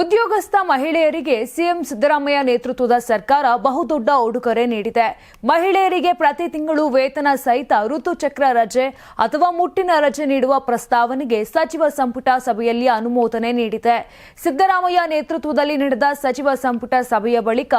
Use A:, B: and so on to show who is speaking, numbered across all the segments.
A: ಉದ್ಯೋಗಸ್ಥ ಮಹಿಳೆಯರಿಗೆ ಸಿಎಂ ಸಿದ್ದರಾಮಯ್ಯ ನೇತೃತ್ವದ ಸರ್ಕಾರ ಬಹುದೊಡ್ಡ ಉಡುಗೊರೆ ನೀಡಿದೆ. ಮಹಿಳೆಯರಿಗೆ ಪ್ರತಿ ತಿಂಗಳು ವೇತನ ಸಹಿತ ಋತುಚಕ್ರ ರಜೆ ಅಥವಾ ಮುಟ್ಟಿನ ರಜೆ ನೀಡುವ ಪ್ರಸ್ತಾವನೆಗೆ ಸಚಿವ ಸಂಪುಟ ಸಭೆಯಲ್ಲಿ ಅನುಮೋದನೆ ನೀಡಿದೆ. ಸಿದ್ದರಾಮಯ್ಯ ನೇತೃತ್ವದಲ್ಲಿ ನಡೆದ ಸಚಿವ ಸಂಪುಟ ಸಭೆಯ ಬಳಿಕ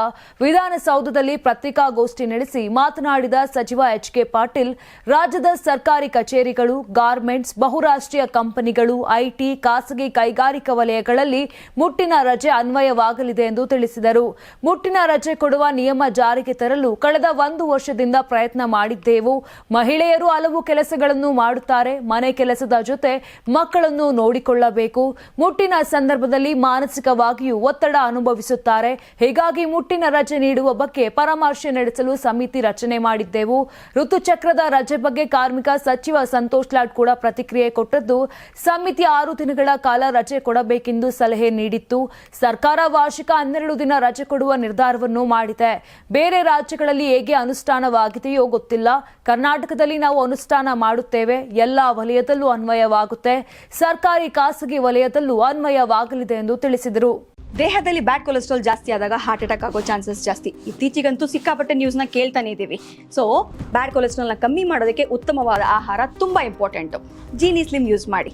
A: ವಿಧಾನಸೌಧದಲ್ಲಿ ಪತ್ರಿಕಾಗೋಷ್ಠಿ ನಡೆಸಿ ಮಾತನಾಡಿದ ಸಚಿವ ಎಚ್ ಕೆ ಪಾಟೀಲ್, ರಾಜ್ಯದ ಸರ್ಕಾರಿ ಕಚೇರಿಗಳು, ಗಾರ್ಮೆಂಟ್ಸ್, ಬಹುರಾಷ್ಟ್ರೀಯ ಕಂಪನಿಗಳು, ಐಟಿ, ಖಾಸಗಿ ಕೈಗಾರಿಕಾ ವಲಯಗಳಲ್ಲಿ ಮುಟ್ಟಿನ ರಜೆ ಅನ್ವಯವಾಗಲಿದೆ ಎಂದು ತಿಳಿಸಿದರು. ಮುಟ್ಟಿನ ರಜೆ ಕೊಡುವ ನಿಯಮ ಜಾರಿಗೆ ತರಲು ಕಳೆದ ಒಂದು ವರ್ಷದಿಂದ ಪ್ರಯತ್ನ ಮಾಡಿದ್ದೆವು. ಮಹಿಳೆಯರು ಹಲವು ಕೆಲಸಗಳನ್ನು ಮಾಡುತ್ತಾರೆ. ಮನೆ ಕೆಲಸದ ಜೊತೆ ಮಕ್ಕಳನ್ನು ನೋಡಿಕೊಳ್ಳಬೇಕು. ಮುಟ್ಟಿನ ಸಂದರ್ಭದಲ್ಲಿ ಮಾನಸಿಕವಾಗಿಯೂ ಒತ್ತಡ ಅನುಭವಿಸುತ್ತಾರೆ. ಹೀಗಾಗಿ ಮುಟ್ಟಿನ ರಜೆ ನೀಡುವ ಬಗ್ಗೆ ಪರಾಮರ್ಶೆ ನಡೆಸಲು ಸಮಿತಿ ರಚನೆ ಮಾಡಿದ್ದೆವು. ಋತುಚಕ್ರದ ರಜೆ ಬಗ್ಗೆ ಕಾರ್ಮಿಕ ಸಚಿವ ಸಂತೋಷ್ ಲಾಡ್ ಕೂಡ ಪ್ರತಿಕ್ರಿಯೆ ಕೊಟ್ಟದ್ದು, ಸಮಿತಿ ಆರು ದಿನಗಳ ಕಾಲ ರಜೆ ಕೊಡಬೇಕೆಂದು ಸಲಹೆ ನೀಡಿತ್ತು. ಸರ್ಕಾರ ವಾರ್ಷಿಕ ಹನ್ನೆರಡು ದಿನ ರಜೆ ಕೊಡುವ ನಿರ್ಧಾರವನ್ನು ಮಾಡಿದೆ. ಬೇರೆ ರಾಜ್ಯಗಳಲ್ಲಿ ಹೇಗೆ ಅನುಷ್ಠಾನವಾಗಿದೆಯೋ ಗೊತ್ತಿಲ್ಲ. ಕರ್ನಾಟಕದಲ್ಲಿ ನಾವು ಅನುಷ್ಠಾನ ಮಾಡುತ್ತೇವೆ. ಎಲ್ಲ ವಲಯದಲ್ಲೂ ಅನ್ವಯವಾಗುತ್ತೆ. ಸರ್ಕಾರಿ ಖಾಸಗಿ ವಲಯದಲ್ಲೂ ಅನ್ವಯವಾಗಲಿದೆ ಎಂದು ತಿಳಿಸಿದರು.
B: ದೇಹದಲ್ಲಿ ಬ್ಯಾಡ್ ಕೊಲೆಸ್ಟ್ರಾಲ್ ಜಾಸ್ತಿ ಆದಾಗ ಹಾರ್ಟ್ ಅಟ್ಯಾಕ್ ಆಗೋ ಚಾನ್ಸಸ್ ಜಾಸ್ತಿ. ಇತ್ತೀಚೆಗಂತೂ ಸಿಕ್ಕಾಪಟ್ಟೆ ನ್ಯೂಸ್ನ ಕೇಳ್ತಾನೆ ಇದ್ದೀವಿ. ಸೊ ಬ್ಯಾಡ್ ಕೊಲೆಸ್ಟ್ರಾಲ್ನ ಕಮ್ಮಿ ಮಾಡೋದಕ್ಕೆ ಉತ್ತಮವಾದ ಆಹಾರ ತುಂಬ ಇಂಪಾರ್ಟೆಂಟು ಜೀನಿ ಸ್ಲಿಮ್ ಯೂಸ್ ಮಾಡಿ.